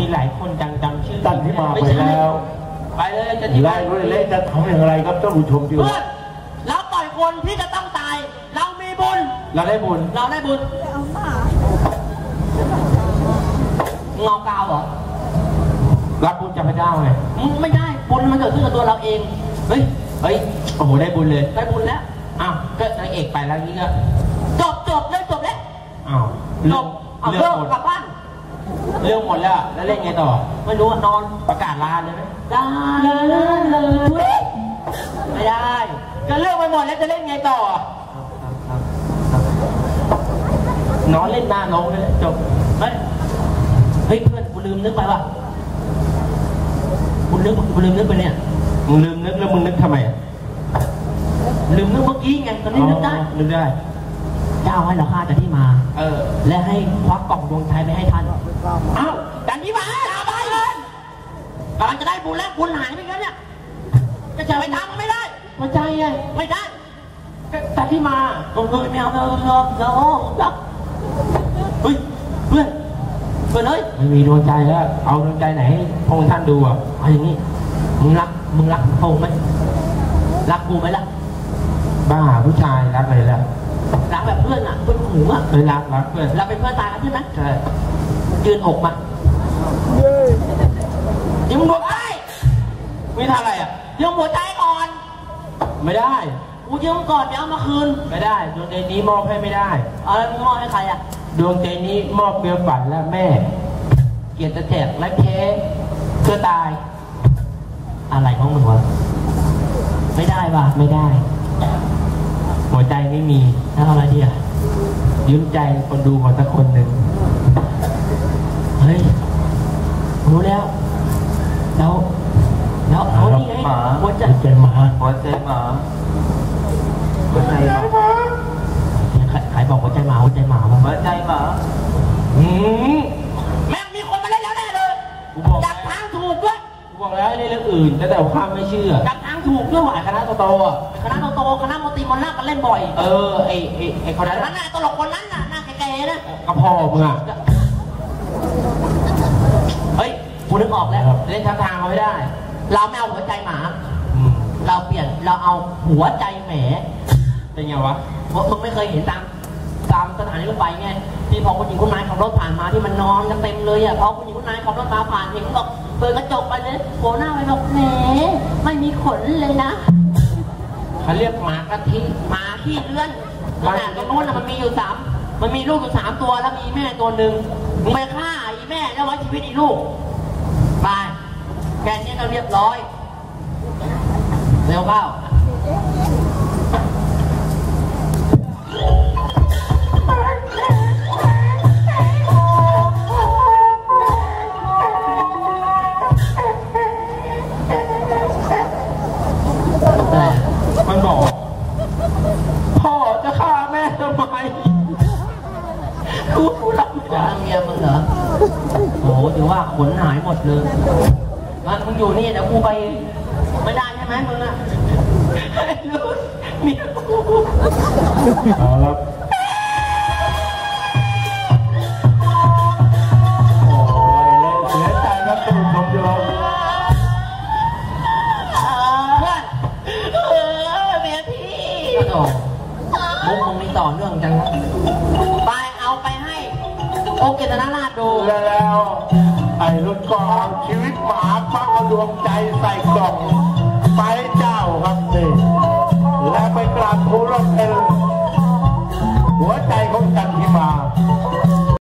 มีหลายคนจังจำชื่อตันที่มาไปแล้ว ไปเลยจะที่ไล่รุ่นเล็กจะทำอย่างไรครับท่านผู้ชมที่เพื่อนเราต่อยคนที่จะต้องตาย เรามีบุญ เราได้บุญเราได้บุญเงากาวเหรอรับบุญจากพระเจ้าไงอืมไม่ได้บุญมันเกิดขึ้นกับตัวเราเอง เฮ้ย เฮ้ย โอ้โหได้บุญเลยได้บุญแล้วอ้าวก็นางเอกไปแล้วนี่ก็จบจบเลยจบแล้วอ้าวจบเอาเรื่เลิองกหมดกลับบ้าน เรื่องหมดแล้ว แล้วเล่นไงต่อ ไม่รู้นอนประกาศลาเลยไหมได้เลยไม่ได้ ก็เรื่องไปหมดแล้วจะเล่นไงต่อ นองเล่นหน้าน้องเลยจบเฮ้ยเฮ้ยเพื่อนกูลืมนึกไปว่ะกูนึกกูลืมนึกไปเนี่ยมึงลืมนึกแล้วมึงนึกทำไมอะลืมนึกเมื่อกี้ไงตอนนี้นึกได้นึกได้เจ้าให้เราฆ่าจันที่มา เออ และให้ควักกล่องดวงใจไปให้ท่าน อ้าวจันที่มาตาไปเลยกำลังจะได้บุญแล้วบุญหายไปแล้วเนี่ยจะจะไปทำมันไม่ได้หัวใจไงไม่ได้แต่ที่มาโอ้ยไม่เอาไม่เอาไม่เอาไม่เอาจับเฮ้ยเพื่อนเพื่อนเฮ้ยไม่มีดวงใจแล้ว เอาดวงใจไหนให้พระองค์ท่านดูอะเอาอย่างนี้มึงรักมึงรักพระองค์ไหมรักกูไหมล่ะบ้าผู้ชายรักเลยแล้วรักแบบเพื่อนอะเพื่อนหูอะไม่รักรักเพื่อนเราเป็นเพื่อนตายกันใช่ไหมใช่ ยืนอกมายืมหัวใจไม่ทำอะไรอะยืมหัวใจก่อน ไม่ได้กูยืมก่อนเดี๋ยวเอามาคืน ไม่ได้ ดวงใจนี้มอบให้ไม่ได้ เอาแล้วมึงมอบให้ใครอะ ดวงใจนี้มอบเบียฝันและแม่ เกียรติแจกและเพเพื่อตาย อะไรของมึงวะ ไม่ได้ว่ะ ไม่ได้ หัวใจไม่มีแล้วเอาอะไรดีอะยืมใจคนดูของสักคนหนึ่ง เฮ้ย รู้แล้ว แล้วแล้วเอานี่ไงหมาหัวใจใจหมาหัวใจหมาหัวใจหมาใครใครบอกหัวใจหมาหัวใจหมาวะหัวใจหมาอืมแม่งมีคนมาเล่นแล้วแน่เลยกูบอกจับทางถูกด้วยกูบอกแล้วให้เล่นเรื่องอื่นแต่แต่ความไม่เชื่อจับทางถูกด้วยว่ะคณะโตๆอะคณะโตๆคณะมนตรีมนต์นาคกันเล่นบ่อย เออไอไอไอคนนั้นนั่นน่ะตลกคนนั้นน่ะหน้าแก่ๆนะกระเพาะมึงอะ เฮ้ยกูนึกออกแล้ว เล่นทับทางเขาไม่ได้ เราไม่เอาหัวใจหมาอืมเราเปลี่ยนเราเอาหัวใจแหมเป็นไงวะเพราะมึงไม่เคยเห็นตามตามสถานีรถไฟไงที่พอคุณหญิงคุณนายขับรถผ่านมาที่มันนอนกันเต็มเลยอะพอคุณหญิงคุณนายขับรถมาผ่านเห็นบอกเปิดกระจกไปเลยโผล่หน้าไปบอกแหมไม่มีขนเลยนะเขาเรียกหมากะทิหมาขี้เลื่อนขนาดตรงนู้นน่ะมันมีอยู่สามมันมีลูกอยู่สามตัวแล้วมีแม่ตัวหนึ่งมึงไปฆ่าอีแม่แล้วไว้ชีวิตอีลูกไป แค่นี้ก็เรียบร้อย เร็วเข้ามันบอก พ่อจะฆ่าแม่ทำไมกูรับไม่ด่าได้เมียมึงเหรอโอ้โหถือว่าขนหายหมดเลย มันมึงอยู่นี่เดี๋ยวกูไป ไม่ได้ใช่ไหมมึงอะไม่รู้เมียกูเอาละโอ้ยเสียใจครับท่านผู้ชมที่เราเพื่อนเออเมียพี่โอ้มุกมึงนี่ต่อเนื่องจังนะไปเอาไปให้ โอเกตนาราชดูแล้ว ไอ้รุ่นก็เอาชีวิตหมา ดวงใจใส่กล่อง